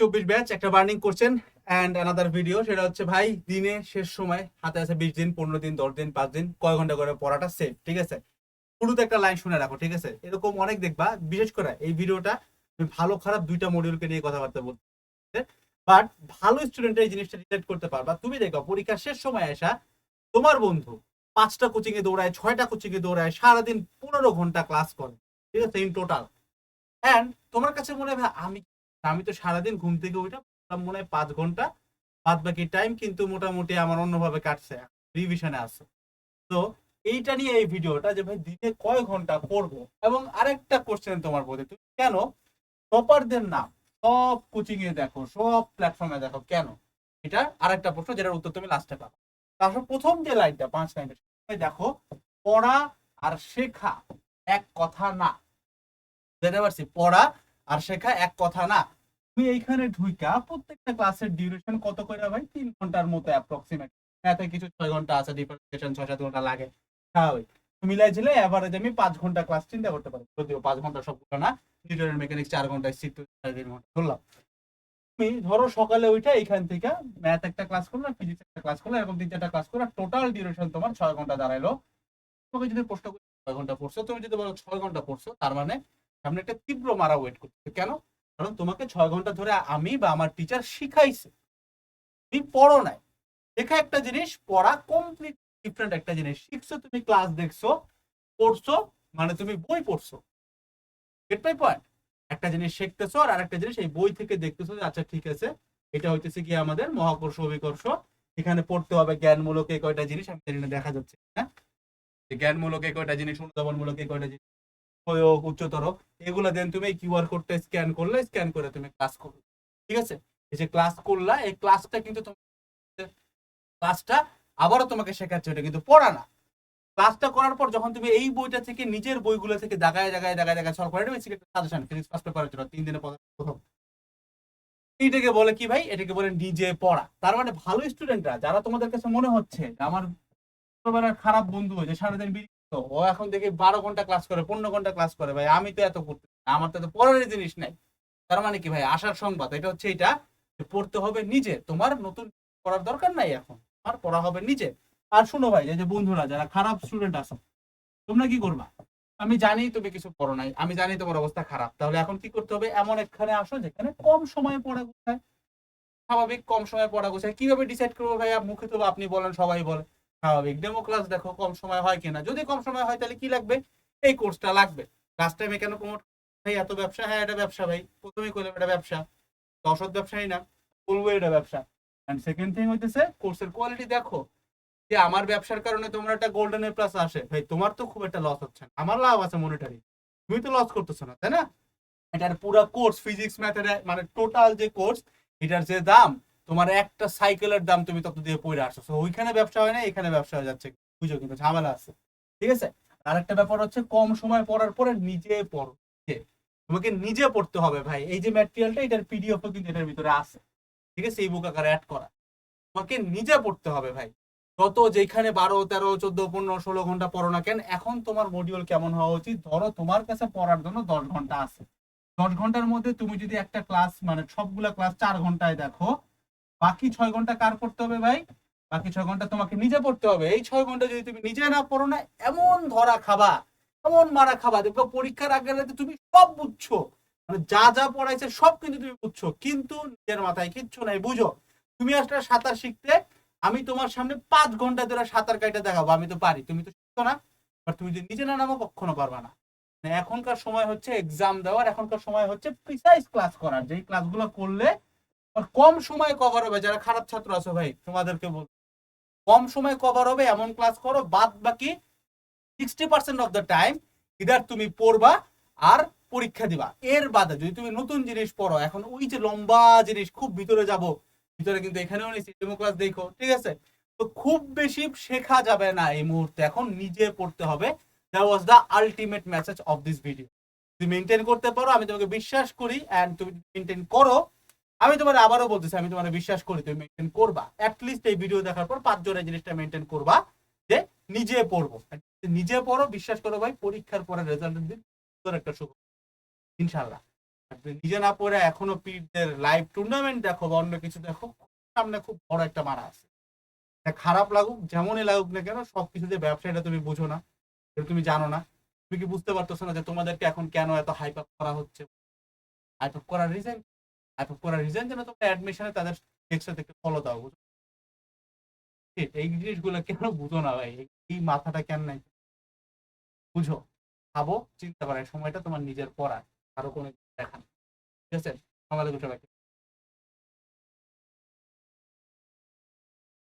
চব্বিশ ব্যাচ, একটা বার্নিং করছেন অ্যান্ড আনাদার ভিডিও সেটা হচ্ছে, ভাই, দিনে শেষ সময়, হাতে আছে বিশ দিন, পনেরো দিন, দশ দিন, পাঁচ দিন, কয় ঘণ্টা করে পড়াটা সেভ ঠিক আছে? একটা লাইন শুনে রাখো, ঠিক আছে? এরকম অনেক দেখবা, বিশেষ করে এই ভিডিওটা ভালো, খারাপ দুইটা মডিউলকে নিয়ে কথাবার্তা বলতে বাট ভালো স্টুডেন্ট এই জিনিসটা রিলেট করতে পারবা। তুমি দেখো, পরীক্ষার শেষ সময় আসা তোমার বন্ধু পাঁচটা কোচিং এ দৌড়ায়, ছয়টা কোচিং এ দৌড়ায়, সারাদিন পনেরো ঘণ্টা ক্লাস করে, ঠিক আছে ইন টোটাল অ্যান্ড তোমার কাছে মনে হয় আমি আমি তো সারাদিন ঘুম থেকে উঠে মনে হয় পাঁচ ঘণ্টা। বাদ বাকি টাইম কিন্তু মোটামুটি আমার অন্যভাবে কাটছে রিভিশনে আছে। তো এইটা নিয়ে এই ভিডিওটা যে ভাই দিনে কয় ঘণ্টা পড়ব এবং আরেকটা কোশ্চেন তোমার প্রতি, তুমি কেন টপারদের নাম সব কোচিং এ দেখো, সব প্ল্যাটফর্মে দেখো কেন? এটা আরেকটা প্রশ্ন যেটার উত্তর তুমি লাস্টে পাবো। তারপর প্রথম যে লাইনটা পাঁচ লাইনটা দেখো পড়া আর শেখা এক কথা না। পড়া আর শেখা এক কথা না। তুমি এইখানে ঢুইকা প্রত্যেকটা ক্লাসের ডিউরেশন কত করে ভাই তিন ঘণ্টার মতো অ্যাপ্রক্সিমেট এতে কিছু ছয় ঘণ্টা আছে ডিফারেন্সিয়েশন ছয় সাত ঘণ্টা লাগে। স্বাভাবিক। মিলাই ঝিলে এভারেজ আমি পাঁচ ঘণ্টা ক্লাস চিন্তা করতে পারি। যদিও পাঁচ ঘণ্টা সবগুলো না নিউটনের মেকানিক্স চার ঘন্টায় সিট সাড়ে তিন ঘণ্টা ধরলাম। তুমি ধরো সকালে ওইটা এখান থেকে ম্যাথ একটা ক্লাস করল ফিজিক্স একটা ক্লাস করল, এরকম তিন চারটা ক্লাস করল টোটাল ডিউরেশন তোমার ছয় ঘণ্টা দাঁড়াইলো। তোমাকে যদি প্রশ্ন করি, ছয় ঘণ্টা পড়ছো, তুমি যদি বলো ছয় ঘণ্টা পড়ছো, তার মানে সামনে একটা তীব্র মারা ওয়েট করছে কেন? কারণ তোমাকে ছয় ঘণ্টা ধরে আমি বা আমার টিচার শিখাইছে। তুমি পড়ো নাই। শেখা একটা জিনিস, পড়া কমপ্লিট ডিফারেন্ট একটা জিনিস। শিখছো, তুমি ক্লাস দেখছ, পড়ছো মানে তুমি বই পড়ছো। গেট মাই পয়েন্ট একটা জিনিস শিখতেছো আর একটা জিনিস এই বই থেকে দেখতেছো যে আচ্ছা ঠিক আছে, এটা হইতেছে কি আমাদের মহাকর্ষ, অভিকর্ষ। এখানে পড়তে হবে জ্ঞানমূলক এই কয়টা জিনিস? আমি জানি না, দেখা যাচ্ছে হ্যাঁ জ্ঞানমূলক এই কয়টা জিনিস অনুধাবনমূলক এই কয়টা জিনিস? প্রয়োগ উচ্চতর। এগুলো দেন তুমি কিউআর কোডটা স্ক্যান করলে স্ক্যান করে তুমি ক্লাস করবে। ঠিক আছে? এই যে ক্লাস করলা, এই ক্লাসটা কিন্তু ক্লাসটা আবারও তোমাকে শেখাচ্ছে ওটা কিন্তু পড়া না। ক্লাসটা করার পর যখন তুমি এই বইটা থেকে নিজের বইগুলো থেকে দাগায় দাগায় দাগায় দাগায় সলভ করে সাজেশন ফিজিক্স ফার্স্ট পেপারের জন্য তিন দিনে প্রথম এইটাকে বলে কি ভাই? এটাকে বলে নিজে পড়া। তার মানে ভালো স্টুডেন্টরা যারা তোমাদের কাছে মনে হচ্ছে আমার খারাপ বন্ধু যে সারাদিন বিড়ি ও এখন দেখি বারো ঘণ্টা ক্লাস করে, পনেরো ঘণ্টা ক্লাস করে, ভাই। আমি তো এত করতে আমার তো জিনিস নাই। তার মানে কি ভাই? আসার সংবাদ, এটা হচ্ছে এটা পড়তে হবে নিজে। তোমার নতুন দরকার নাই এখন। আর পড়া হবে নিজে। আর ভাই যে বন্ধুরা, যারা খারাপ স্টুডেন্ট আছে, তোমরা কি করবা? আমি জানি তুমি কিছু পড়ো নাই, আমি জানি তোমার অবস্থা খারাপ। তাহলে এখন কি করতে হবে? এমন একখানে আসো যেখানে কম সময়ে পড়া গোছায়। স্বাভাবিক কম সময়ে পড়া গোছায়। কীভাবে ডিসাইড করব ভাইয়া? মুখে তো আপনি বলেন, সবাই বলে। স্বাভাবিক। ডেমো ক্লাস দেখো, কম সময় হয় কিনা। যদি কম সময় হয়, তাহলে কি লাগবে? এই কোর্সটা লাগবে। লাস্ট টাইমে কেন প্রমোট ভাই, এত ব্যবসা? হ্যাঁ এটা ব্যবসা ভাই। প্রথমেই করলাম এটা ব্যবসা। দশত ব্যবসায়ী না, বলব এটা ব্যবসা। অ্যান্ড সেকেন্ড থিং হইতেছে কোর্সের কোয়ালিটি দেখো। যে আমার ব্যবসার কারণে তোমার একটা গোল্ডেন প্লাস আসে। ভাই, তোমার তো খুব একটা লস হচ্ছে না। আমার লাভ আছে মনিটারি তুমি তো লস করতেছো না, তাই না? এটার পুরো কোর্স ফিজিক্স ম্যাথের মানে টোটাল যে কোর্স এটার যে দাম তোমার একটা সাইকেলের দাম তুমি তত দিয়ে পড়ে So, ওইখানে ব্যবসা হয় না এখানে ব্যবসা হয়ে যাচ্ছে। বুঝো কিন্তু ঝামেলা আছে। ঠিক আছে? আর একটা ব্যাপার হচ্ছে কম সময় পড়ার পরে নিজে পড়ো। তোমাকে নিজে পড়তে হবে ভাই। এই যে ম্যাটেরিয়ালটা এটার পিডিএফ কিন্তু এটার ভিতরে আছে। ঠিক আছে? এই বুক আকারে অ্যাড করা। তোমাকে নিজে পড়তে হবে ভাই। যত যেখানে বারো তেরো চোদ্দ পনেরো ষোলো ঘণ্টা পড়ো না কেন এখন তোমার মডিউল কেমন হওয়া উচিত? ধরো তোমার কাছে পড়ার জন্য দশ ঘণ্টা আছে। দশ ঘণ্টার মধ্যে তুমি যদি একটা ক্লাস মানে সবগুলা ক্লাস চার ঘন্টায় দেখো বাকি ছয় ঘণ্টা কার পড়তে হবে ভাই? বাকি ছয় ঘণ্টা তোমাকে নিজে পড়তে হবে। এই ছয় ঘণ্টা যদি তুমি নিজে না পড়ো না, এমন ধরা খাবা, এমন মারা খাবা। দেখব পরীক্ষার আগে রাতে তুমি সব বুঝছ। মানে যা যা পড়াইছে সব কিন্তু তুমি বুঝছ। কিন্তু নিজের মাথায় কিচ্ছু নাই, বুঝো? তুমি আসলে সাঁতার শিখতে, আমি তোমার সামনে পাঁচ ঘণ্টা ধরে সাঁতার কাইটা দেখাবো। আমি তো পারি, তুমি তো শিখছো না। আর তুমি যদি নিজে না নামো, কখনো পারবা না। মানে এখনকার সময় হচ্ছে এক্সাম দেওয়ার, এখনকার সময় হচ্ছে প্রিসাইজ ক্লাস করার। যেই ক্লাসগুলো করলে কম সময় কভার হবে। যারা খারাপ ছাত্র আছো ভাই, তোমাদেরকে বল কম সময় কভার হবে, এমন ক্লাস করো, বাদ বাকি sixty percent of the time either তুমি পড়বা আর পরীক্ষা দিবা। এর বাদে যদি তুমি নতুন জিনিস পড়ো, এখন ওই যে লম্বা জিনিস, খুব ভিতরে যাব, ভিতরে কিন্তু এখানেও নিচ্ছি ডেমো ক্লাস দেখো, ঠিক আছে? তো খুব বেশি শেখা যাবে না এই মুহূর্তে। এখন নিজে পড়তে হবে। That was the ultimate message of this video তুমি মেনটেন করতে পারো, আমি তোমাকে বিশ্বাস করি অ্যান্ড তুমি মেনটেন করো আমি তোমার আবারও বলতেছি, আমি তোমার বিশ্বাস করি, তুমি মেনটেন করবা। অ্যাটলিস্ট এই ভিডিও দেখার পর পাঁচ জনের জিনিসটা মেনটেন করবা, যে নিজে পড়ব। নিজে পড়ো, বিশ্বাস করো ভাই, পরীক্ষার পরে রেজাল্টের দিন, সুন্দর একটা সুখ ইনশাল্লাহ নিজে না পড়ে, এখনও পিটদের লাইভ টুর্নামেন্ট দেখো বা অন্য কিছু দেখো, সামনে খুব বড় একটা মারা আছে। খারাপ লাগুক, যেমনই লাগুক না কেন সবকিছু যে ব্যবসা এটা তুমি বুঝো না তুমি জানো না। তুমি কি বুঝতে পারতেছো না যে তোমাদেরকে এখন কেন এত হাইপ আপ করা হচ্ছে? হাইপ আপ করার রিজন আপ করার রিজন যেন তোমরা অ্যাডমিশনে তাদের এক্সট্রা দেখতে ফলো দাও বুঝো এই- জিনিসগুলো কেন বুঝো না ভাই? এই- মাথাটা কেন নাই? বুঝো? ভাবো, চিন্তা করার সময়টা তোমার নিজের পড়ার আরও কোনো দেখান। ঠিক আছে? সকালে দুটো